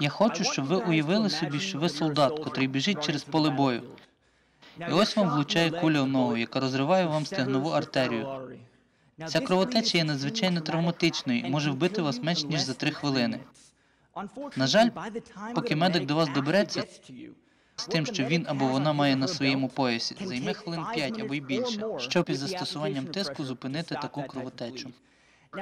Я хочу, щоб ви уявили собі, що ви солдат, котрий біжить через поле бою. І ось вам влучає куля в ногу, яка розриває вам стегнову артерію. Ця кровотеча є надзвичайно травматичною і може вбити вас менш ніж за три хвилини. На жаль, поки медик до вас добереться, З тим, що він або вона має на своєму поясі, займе хвилин 5 або й більше, щоб із застосуванням тиску зупинити таку кровотечу.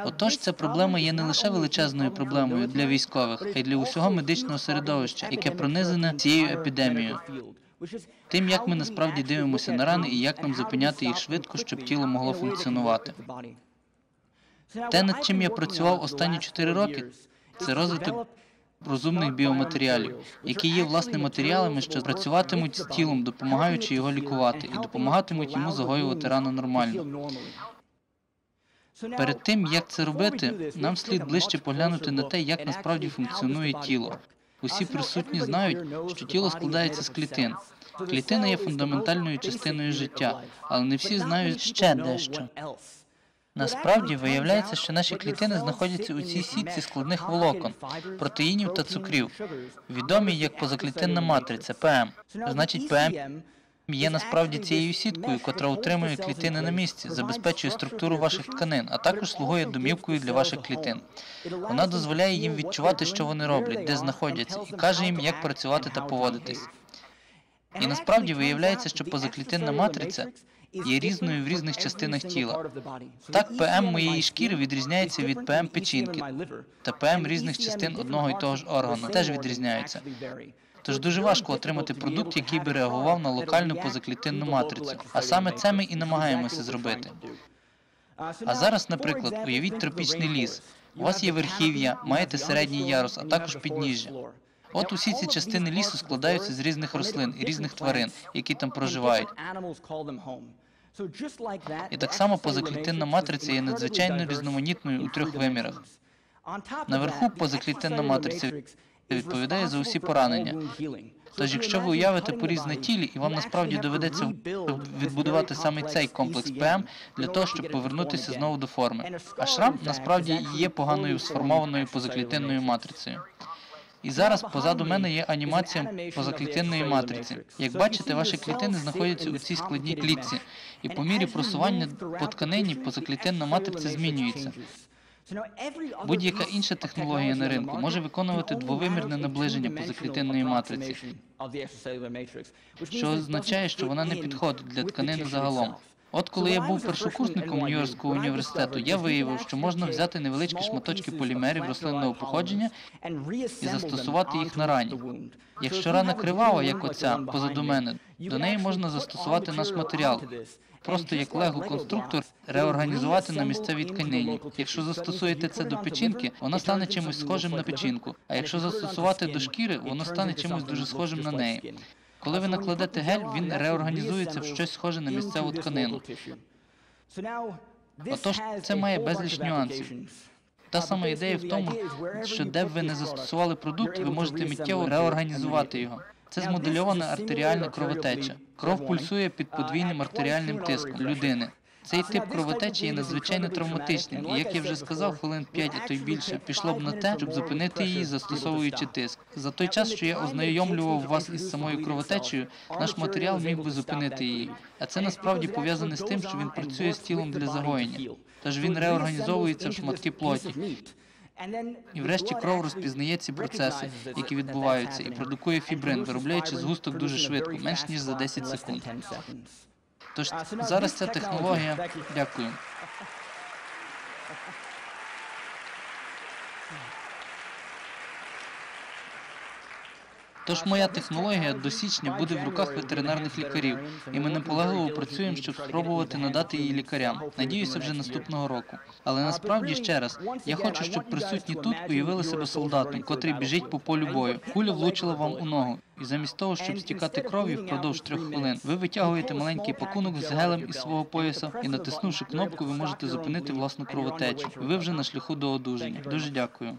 Отож, ця проблема є не лише величезною проблемою для військових, а й для усього медичного середовища, яке пронизане цією епідемією. Тим, як ми насправді дивимося на рани і як нам зупиняти їх швидко, щоб тіло могло функціонувати. Те, над чим я працював останні 4 роки, Це розвиток розумних біоматеріалів, які є власне матеріалами, що працюватимуть з тілом, допомагаючи його лікувати, і допомагатимуть йому загоювати рану нормально. Перед тим як це робити, нам слід ближче поглянути на те, як насправді функціонує тіло. Усі присутні знають, що тіло складається з клітин. Клітина є фундаментальною частиною життя, але не всі знають ще дещо. Насправді виявляється, що наші клітини знаходяться у цій сітці складних волокон, протеїнів та цукрів, відомі як позаклітинна матриця ПМ. Значить, ПМ є насправді цією сіткою, котра утримує клітини на місці, забезпечує структуру ваших тканин, а також слугує домівкою для ваших клітин. Вона дозволяє їм відчувати, що вони роблять, де знаходяться, і каже їм, як працювати та поводитись. І насправді виявляється, що позаклітинна матриця є різною в різних частинах тіла. Так, ПМ моєї шкіри відрізняється від ПМ печінки, та ПМ різних частин одного і того ж органу теж відрізняються. Тож дуже важко отримати продукт, який би реагував на локальну позаклітинну матрицю. А саме це ми і намагаємося зробити. А зараз, наприклад, уявіть тропічний ліс. У вас є верхів'я, маєте середній ярус, а також підніжжя. От усі ці частини лісу складаються з різних рослин і різних тварин, які там проживають. І так само позаклітинна матриця є надзвичайно різноманітною у трьох вимірах. Наверху позаклітинна матриця відповідає за усі поранення. Тож, якщо ви уявите поріз на тілі, і вам насправді доведеться відбудувати саме цей комплекс ПМ для того, щоб повернутися знову до форми. А шрам насправді є поганою сформованою позаклітинною матрицею. І зараз позаду мене є анімація позаклітинної матриці. Як бачите, ваші клітини знаходяться у цій складній клітці, і по мірі просування по тканині позаклітинна матриця змінюється. Будь-яка інша технологія на ринку може виконувати двовимірне наближення позаклітинної матриці, що означає, що вона не підходить для тканини загалом. От коли я був першокурсником Нью-Йоркського університету, я виявив, що можна взяти невеличкі шматочки полімерів рослинного походження і застосувати їх на рані. Якщо рана кривава, як оця позаду мене, до неї можна застосувати наш матеріал, просто як лего-конструктор реорганізувати на місцевій тканині. Якщо застосуєте це до печінки, вона стане чимось схожим на печінку. А якщо застосувати до шкіри, воно стане чимось дуже схожим на неї. Коли ви накладете гель, він реорганізується в щось схоже на місцеву тканину. Отож, це має безліч нюансів. Та сама ідея в тому, що де б ви не застосували продукт, ви можете миттєво реорганізувати його. Це змодельована артеріальна кровотеча. Кров пульсує під подвійним артеріальним тиском людини. Цей тип кровотечі є надзвичайно травматичним, і як я вже сказав, хвилин 5, а то й більше пішло б на те, щоб зупинити її, застосовуючи тиск. За той час, що я ознайомлював вас із самою кровотечею, наш матеріал міг би зупинити її. А це насправді пов'язане з тим, що він працює з тілом для загоєння. Тож він реорганізовується в шматки плоті. І врешті кров розпізнає ці процеси, які відбуваються, і продукує фібрин, виробляючи згусток дуже швидко, менш ніж за 10 секунд. Тож зараз ця технологія. Дякую. Тож моя технологія до січня буде в руках ветеринарних лікарів, і ми наполегливо працюємо, щоб спробувати надати її лікарям. Надіюся, вже наступного року. Але насправді ще раз я хочу, щоб присутні тут уявили себе солдатом, котрий біжить по полю бою. Куля влучила вам у ногу. І замість того, щоб стікати кров'ю впродовж трьох хвилин, ви витягуєте маленький пакунок з гелем із свого пояса, і натиснувши кнопку, ви можете зупинити власну кровотечу. Ви вже на шляху до одужання. Дуже дякую.